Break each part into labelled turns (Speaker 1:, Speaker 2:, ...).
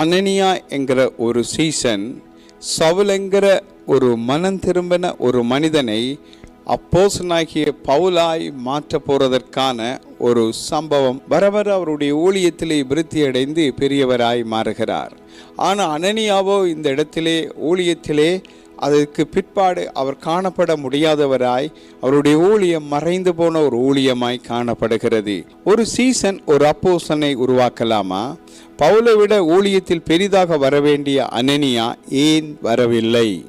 Speaker 1: அனனியா என்கிற ஒரு சீசன் சவுல் என்கிற ஒரு மனம் திரும்பின ஒரு மனிதனை அப்போசனாகிய பவுலாய் மாற்ற போறதற்கான ஒரு சம்பவம். வர வர அவருடைய ஊழியத்திலே விருத்தி அடைந்து பெரியவராய் மாறுகிறார். ஆனால் அனனியாவோ இந்த இடத்திலே ஊழியத்திலே அதற்கு பிற்பாடு அவர் காணப்பட முடியாதவராய் அவருடைய ஊழியம் மறைந்து போன ஒரு ஊழியமாய் காணப்படுகிறது. ஒரு சீசன் ஒரு அப்போசனை உருவாக்கலாமா? பவுலை விட ஊழியத்தில் பெரிதாக வரவேண்டிய அனனியா ஏன் வரவில்லை?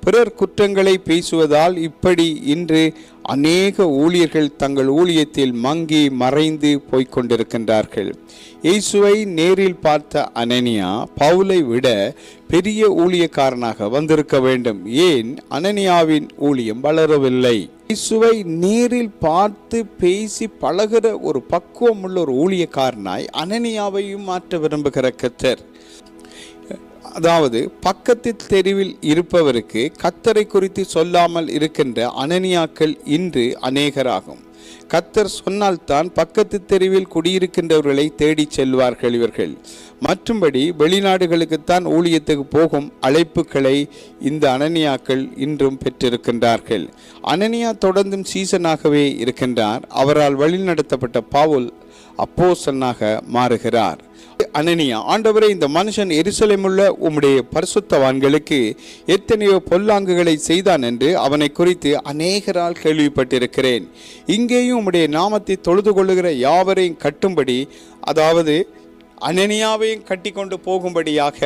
Speaker 1: பிறர் குற்றங்களை பேசுவதால் இப்படி இன்று அநேக ஊழியர்கள் தங்கள் ஊழியத்தில் மங்கி மறைந்து போய்கொண்டிருக்கின்றார்கள் இயேசுவை நேரில் பார்த்த அனனியா பவுலை விட பெரிய ஊழியக்காரனாக வந்திருக்க வேண்டும். ஏன்? அனனியாவின் ஊழியம் வளரவில்லை. இயேசுவை நேரில் பார்த்து பேசி பழகுற ஒரு பக்குவம் உள்ள ஒரு ஊழியக்காரனாய் அனனியாவையும் மாற்ற விரும்புகிற கத்தர். அதாவது பக்கத்து தெருவில் இருப்பவருக்கு கத்தரை குறித்து சொல்லாமல் இருக்கின்ற அனனியாக்கள் இன்று அநேகராகும். கத்தர் சொன்னால்தான் பக்கத்து தெருவில் குடியிருக்கின்றவர்களை தேடிச் செல்வார்கள் இவர்கள். மற்றும்படி வெளிநாடுகளுக்குத்தான் ஊழியத்துக்கு போகும் அழைப்புகளை இந்த அனனியாக்கள் இன்றும் பெற்றிருக்கின்றார்கள். அனனியா தொடர்ந்தும் சீசனாகவே இருக்கின்றார். அவரால் வழிநடத்தப்பட்ட பாவுல் அப்போசனாக மாறுகிறார். அனனியா ஆண்டவரே இந்த மனுஷன் எரிசலமுள்ள உம்முடைய பரிசுத்தவான்களுக்கு எத்தனையோ பொல்லாங்குகளை செய்தான் என்று அவனை குறித்து அநேகரால் கேள்விப்பட்டிருக்கிறேன். இங்கேயும் உம்முடைய நாமத்தை தொழுது கொள்ளுகிற யாவரையும் கட்டும்படி அதாவது அனனியாவையும் கட்டி கொண்டு போகும்படியாக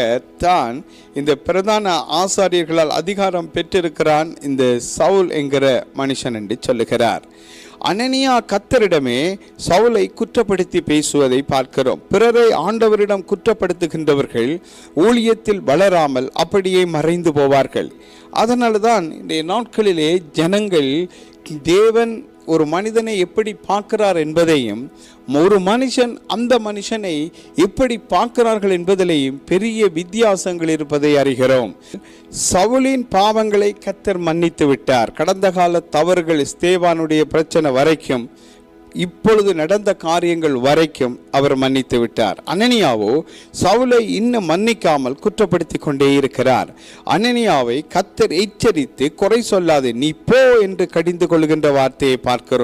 Speaker 1: தான் இந்த பிரதான ஆசாரியர்களால் அதிகாரம் பெற்றிருக்கிறான் இந்த சவுல் என்கிற மனுஷன் என்று சொல்லுகிறார். அனனியா கத்தரிடமே சவுலை குற்றப்படுத்தி பேசுவதை பார்க்கிறோம். பிறரை ஆண்டவரிடம் குற்றப்படுத்துகின்றவர்கள் ஊழியத்தில் வளராமல் அப்படியே மறைந்து போவார்கள். அதனால தான் இன்றைய நாட்களிலே ஜனங்கள் தேவன் ஒரு மனிதனை எப்படி பார்க்கிறார் என்பதையும் ஒரு மனுஷன் அந்த மனுஷனை எப்படி பார்க்கிறார்கள் என்பதிலேயும் பெரிய வித்தியாசங்கள் இருப்பதை அறிகிறோம். சவுலின் பாவங்களை கத்தர் மன்னித்து விட்டார். கடந்த கால தவறுகள் ஸ்தேவானுடைய பிரச்சனை வரைக்கும் இப்பொழுது நடந்த காரியங்கள் வரைக்கும் அவர் மன்னித்து விட்டார். அனனியாவோ சவுலை இன்னும் மன்னிக்காமல் குற்றப்படுத்தி கொண்டே இருக்கிறார். அனனியாவை கத்தர் எச்சரித்து குறை சொல்லாது நீ போ என்று கடிந்து கொள்கின்ற வார்த்தையை பார்க்கிறோம்.